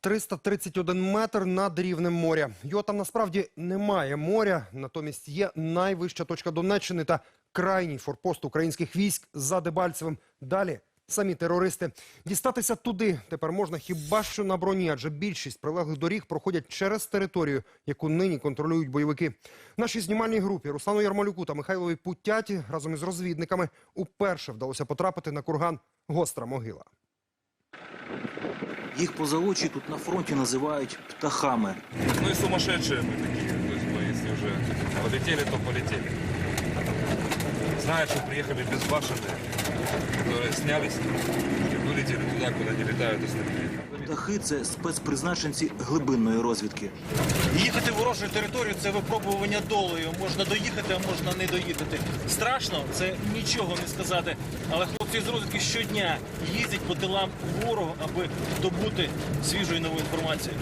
331 метр над рівнем моря. Його там насправді немає моря, натомість є найвища точка Донеччини та крайній форпост українських військ за Дебальцевим. Далі самі терористи. Дістатися туди тепер можна хіба що на броні, адже більшість прилеглих доріг проходять через територію, яку нині контролюють бойовики. Нашій знімальній групі Руслану Ярмолюку та Михайлові Путяті разом із розвідниками уперше вдалося потрапити на курган Гостра могила. Їх поза очі тут на фронті називають птахами. Ну и сумасшедшие мы такие. То есть мы, если уже полетели, то полетели. Знаешь, что приехали безбашенные, которые снялись и вылетели туда, куда не летают остальные. Птахи це спецпризначенці глибинної розвідки. Їхати в ворожу територію це випробування долею. Можна доїхати, а можна не доїхати. Страшно, це нічого не сказати. Але хлопці з розвідки щодня їздять по тилам ворога, аби добути свіжу і нову інформацію.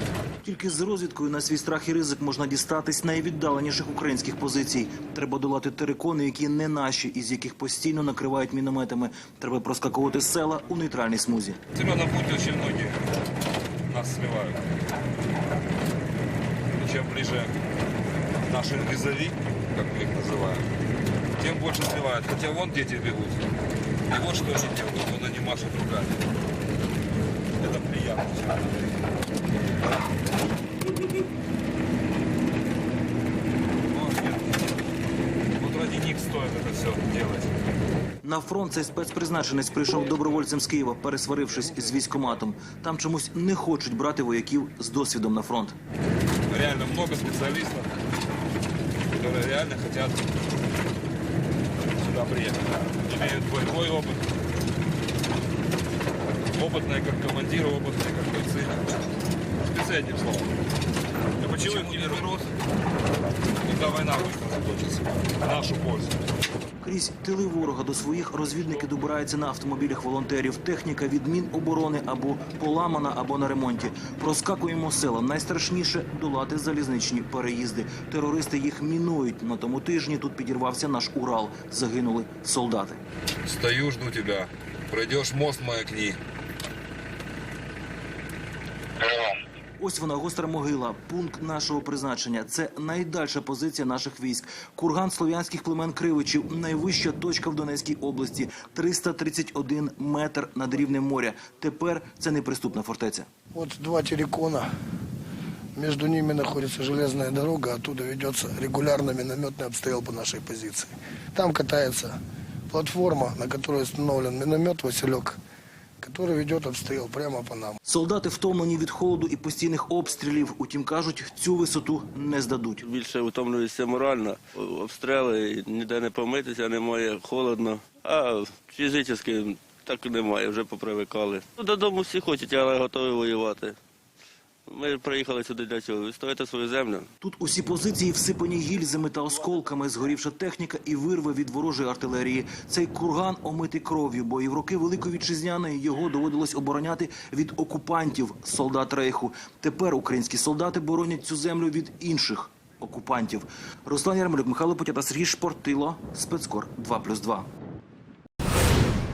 Тільки з розвідкою на свій страх і ризик можна дістатись найвіддаленіших українських позицій. Треба долати терикони, які не наші, із яких постійно накривають мінометами. Треба проскакувати села у нейтральній смузі. С Семеном Пути очень многие нас сливают. И чем ближе к нашим визави, как мы их называем, тем больше сливают. Хотя вон дети бегут. И вот что они делают, вон они машут руками. Это приятно. Вот, нет. Вот ради них стоит это все делать. На фронт цей спецпризначенець прийшов добровольцем з Києва, пересварившись з військоматом. Там чомусь не хочуть брати вояків з досвідом на фронт. реально много специалистов, которые реально хотят сюда приехать. Имеют боевой опыт. Опытные как командиры, опытные как бойцы. Спецы, одним словом. А почему их не берут? Когда война закончится. В нашу пользу. Крізь тили ворога до своїх розвідники добираються на автомобілях волонтерів. Техніка від Міноборони або поламана, або на ремонті. Проскакуємо села. Найстрашніше долати залізничні переїзди. Терористи їх мінують. На тому тижні тут підірвався наш Урал. Загинули солдати. Стою, жду тебе. Пройдеш мост, маякни. Ось вона гостра могила, пункт нашого призначення. Це найдальша позиція наших військ. Курган слов'янських племен Кривичів, найвища точка в Донецькій області, 331 метр над рівнем моря. Тепер це неприступна фортеця. Вот два террикона. Между ними находится железная дорога, оттуда ведется регулярно минометный обстрел по нашей позиции. Там катается платформа, на которой установлен миномет «Василек», который ведет обстрел прямо по нам. Солдати втомлені від холоду і постійних обстрілів. Утім, кажуть, цю висоту не здадуть. більше утомлююся морально. Обстріли, ніде не помитися, немає, холодно. А фізично так немає, вже попривикали. Ну, Додому всі хочуть, але готові воювати. Ми приїхали сюди для цього, відстояти свою землю. Тут усі позиції всипані гільзами та осколками, згорівша техніка і вирви від ворожої артилерії. Цей курган омитий кров'ю, бо і в роки Великої Вітчизняної його доводилось обороняти від окупантів, солдат Рейху. Тепер українські солдати боронять цю землю від інших окупантів. Руслан Ярмолюк, Михайло Потята, Сергій Шпортило, Спецкор 2+,2.